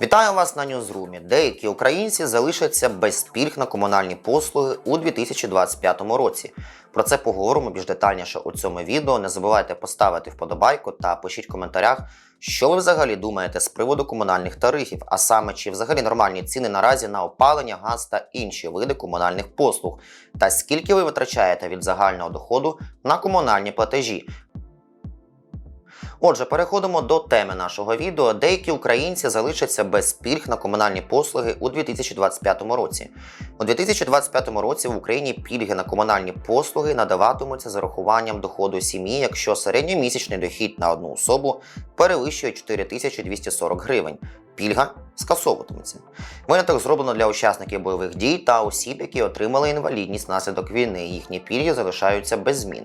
Вітаю вас на Ньюзрумі. Деякі українці залишаться без пільг на комунальні послуги у 2025 році. Про це поговоримо більш детальніше у цьому відео. Не забувайте поставити вподобайку та пишіть в коментарях, що ви взагалі думаєте з приводу комунальних тарифів, а саме чи взагалі нормальні ціни наразі на опалення, газ та інші види комунальних послуг, та скільки ви витрачаєте від загального доходу на комунальні платежі. Отже, переходимо до теми нашого відео. Деякі українці залишаться без пільг на комунальні послуги у 2025 році. У 2025 році в Україні пільги на комунальні послуги надаватимуться з урахуванням доходу сім'ї, якщо середньомісячний дохід на одну особу перевищує 4240 гривень. Пільга скасовуватиметься. Виняток зроблено для учасників бойових дій та осіб, які отримали інвалідність внаслідок війни. Їхні пільги залишаються без змін.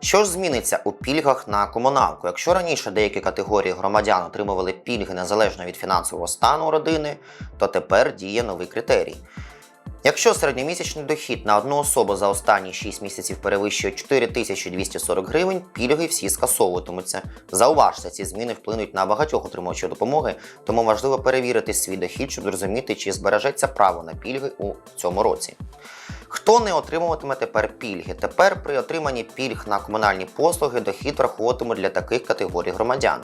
Що ж зміниться у пільгах на комуналку? Якщо раніше деякі категорії громадян отримували пільги незалежно від фінансового стану родини, то тепер діє новий критерій. Якщо середньомісячний дохід на одну особу за останні 6 місяців перевищує 4240 гривень, пільги всі скасовуватимуться. Зауважте, ці зміни вплинуть на багатьох отримувачів допомоги, тому важливо перевірити свій дохід, щоб зрозуміти, чи збережеться право на пільги у цьому році. Хто не отримуватиме тепер пільги? Тепер при отриманні пільг на комунальні послуги дохід враховуватимуть для таких категорій громадян.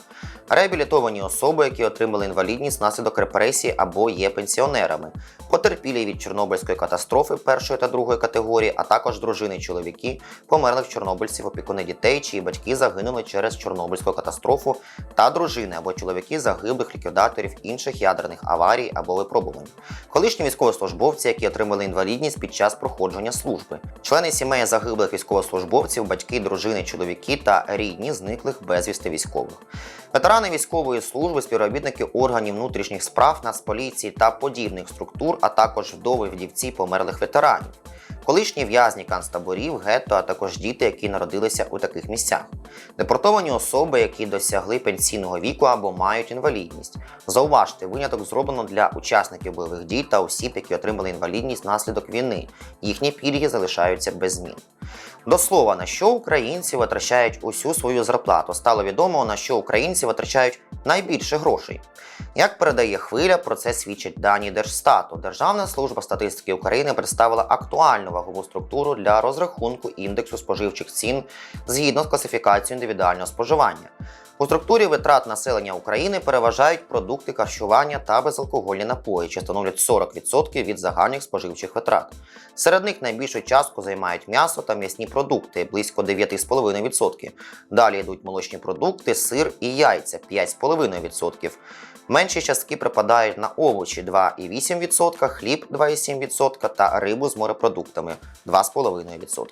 Реабілітовані особи, які отримали інвалідність внаслідок репресії або є пенсіонерами, потерпілі від Чорнобильської катастрофи першої та другої категорії, а також дружини чоловіки, померлих чорнобильців, опікуни дітей, чиї батьки загинули через Чорнобильську катастрофу, та дружини або чоловіки загиблих ліквідаторів інших ядерних аварій або випробувань, колишні військовослужбовці, які отримали інвалідність під час проходження служби, члени сімей загиблих військовослужбовців, батьки, дружини, чоловіки та рідні зниклих безвісти військових. Ветерани військової служби, співробітники органів внутрішніх справ, Нацполіції та подібних структур, а також вдови вдівці померлих ветеранів, колишні в'язні канцтаборів, гетто, а також діти, які народилися у таких місцях, депортовані особи, які досягли пенсійного віку або мають інвалідність. Зауважте, виняток зроблено для учасників бойових дій та осіб, які отримали інвалідність внаслідок війни. Їхні пільги залишаються без змін. До слова, на що українці витрачають усю свою зарплату, стало відомо, на що українці витрачають найбільше грошей. Як передає хвиля, про це свідчать дані Держстату. Державна служба статистики України представила актуальну вагову структуру для розрахунку індексу споживчих цін згідно з класифікацією індивідуального споживання. У структурі витрат населення України переважають продукти харчування та безалкогольні напої, що становлять 40% від загальних споживчих витрат. Серед них найбільшу частку займають м'ясо та м'ясні продукти близько 9,5%. Далі йдуть молочні продукти, сир і яйця 5,5%. Менші частки припадають на овочі 2,8%, хліб 2,7% та рибу з морепродуктами 2,5%.